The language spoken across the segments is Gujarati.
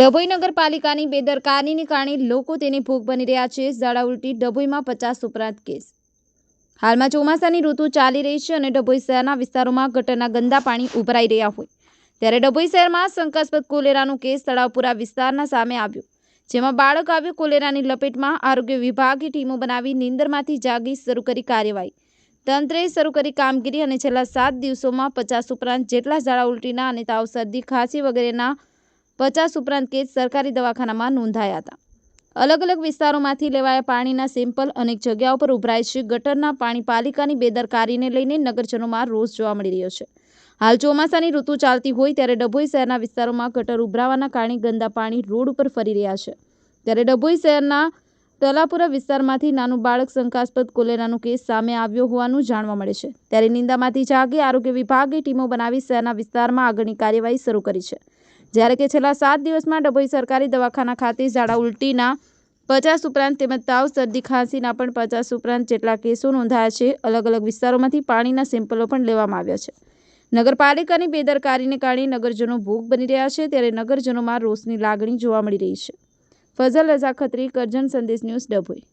ડભોઈ નગરપાલિકાની બેદરકારીને કારણે લોકો તેને ભોગ બની રહ્યા છે. ઝાડા ઉલટી ડભોઈમાં પચાસ ઉપરાંત કેસ. હાલમાં ચોમાસાની ઋતુ ચાલી રહી છે અને ડભોઈ શહેરના વિસ્તારોમાં ગટરના ગંદા પાણી ઉભરાઈ રહ્યા હોય. ત્યારે ડભોઈ શહેરમાં શંકાસ્પદ કોલેરાનો કેસ તળાવપુરા વિસ્તારના સામે આવ્યો, જેમાં બાળક આવ્યું કોલેરાની લપેટમાં. આરોગ્ય વિભાગે ટીમો બનાવી નીંદરમાંથી જાગી શરૂ કરી કાર્યવાહી. તંત્રે શરૂ કરી કામગીરી અને છેલ્લા સાત દિવસોમાં પચાસ ઉપરાંત જેટલા ઝાડા ઉલટીના અને તાવ શરદી, ખાંસી વગેરેના પચાસ ઉપરાંત કેસ સરકારી દવાખાનામાં નોંધાયા હતા. અલગ અલગ વિસ્તારોમાંથી લેવાયા પાણીના સેમ્પલ અનેક જગ્યાઓ પર ઉભરાય છે. ગટરના પાણી પાલિકાની બેદરકારીને લઈને નગરજનોમાં રોષ જોવા મળી રહ્યો છે. હાલ ચોમાસાની ઋતુ ચાલતી હોય ત્યારે ડભોઈ શહેરના વિસ્તારોમાં ગટર ઉભરાવાના કારણે ગંદા પાણી રોડ ઉપર ફરી રહ્યા છે. ત્યારે ડભોઈ શહેરના તલાપુરા વિસ્તારમાંથી નાનું બાળક શંકાસ્પદ કોલેરાનો કેસ સામે આવ્યો હોવાનું જાણવા મળે છે. ત્યારે નિંદામાંથી જાગી આરોગ્ય વિભાગે ટીમો બનાવી શહેરના વિસ્તારમાં આગળની કાર્યવાહી શરૂ કરી છે. જ્યારે કે છેલ્લા સાત દિવસમાં ડભોઈ સરકારી દવાખાના ખાતે ઝાડા ઉલટીના પચાસ ઉપરાંત તેમજ તાવ, શરદી, ખાંસીના પણ પચાસ ઉપરાંત જેટલા કેસો નોંધાયા છે. અલગ અલગ વિસ્તારોમાંથી પાણીના સેમ્પલો પણ લેવામાં આવ્યા છે. નગરપાલિકાની બેદરકારીને કારણે નગરજનો ભોગ બની રહ્યા છે ત્યારે નગરજનોમાં રોષની લાગણી જોવા મળી રહી છે. ફઝલ રઝા ખત્રી, કરજણ સંદેશ ન્યૂઝ ડભોઈ.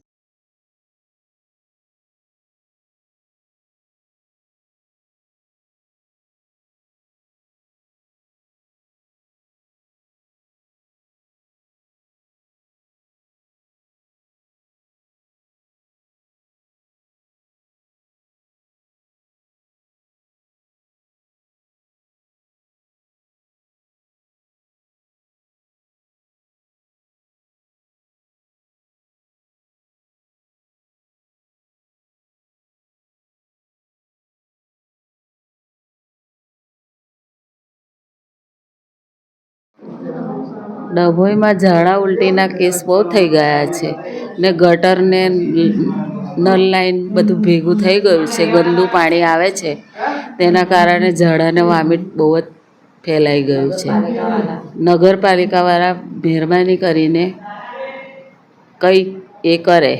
ડભોઈમાં ઝાડા ઉલટીના કેસ બહુ થઈ ગયા છે ને ગટરને નલ લાઈન બધું ભેગું થઈ ગયું છે ગંદુ પાણી આવે છે તેના કારણે ઝાડાને વામિટ બહુ જ ફેલાઈ ગયું છે. નગરપાલિકાવાળા મહેરબાની કરીને કંઈ એ કરે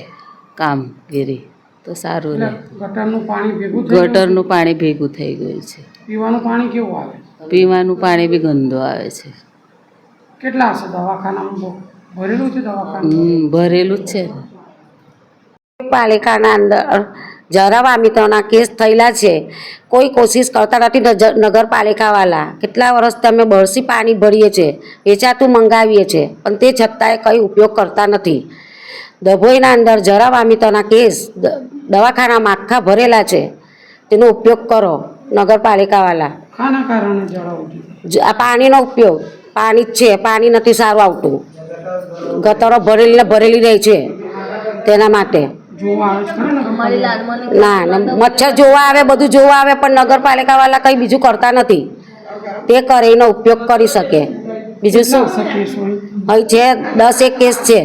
કામગીરી તો સારું રહે. ગટરનું પાણી ભેગું થઈ ગયું? ગટરનું પાણી ભેગું થઈ ગયું છે. પીવાનું પાણી કેવું આવે? પીવાનું પાણી બી ગંદુ આવે છે. કેટલા હશે દવાખાનામાં? બહુ? ભરેલું છે દવાખાનું? ભરેલું જ છે. પાલિકાના અંદર જરા વામિતોના કેસ થયેલા છે. કોઈ કોશિશ કરતા નથી નગરપાલિકાવાળા કેટલા વર્ષ તમે બરસી પાણી ભરીએ છીએ વેચાતું મંગાવીએ છીએ પણ તે છતાંય કંઈ ઉપયોગ કરતા નથી. ડભોઈના અંદર જરા વામિતોના કેસ દવાખાના દવાખાનામાં આખા ભરેલા છે. તેનો ઉપયોગ કરો નગરપાલિકાવાળા આ પાણીનો ઉપયોગ. પાણી જ છે પાણી નથી સારું આવતું. ગતરો ભરેલી ને ભરેલી રહે છે તેના માટે. ને? મચ્છર જોવા આવે બધું જોવા આવે પણ નગરપાલિકા વાળા કંઈ બીજું કરતા નથી. તે કરે એનો ઉપયોગ કરી શકે. બીજું શું? હવે અહીં છે દસ એક કેસ છે.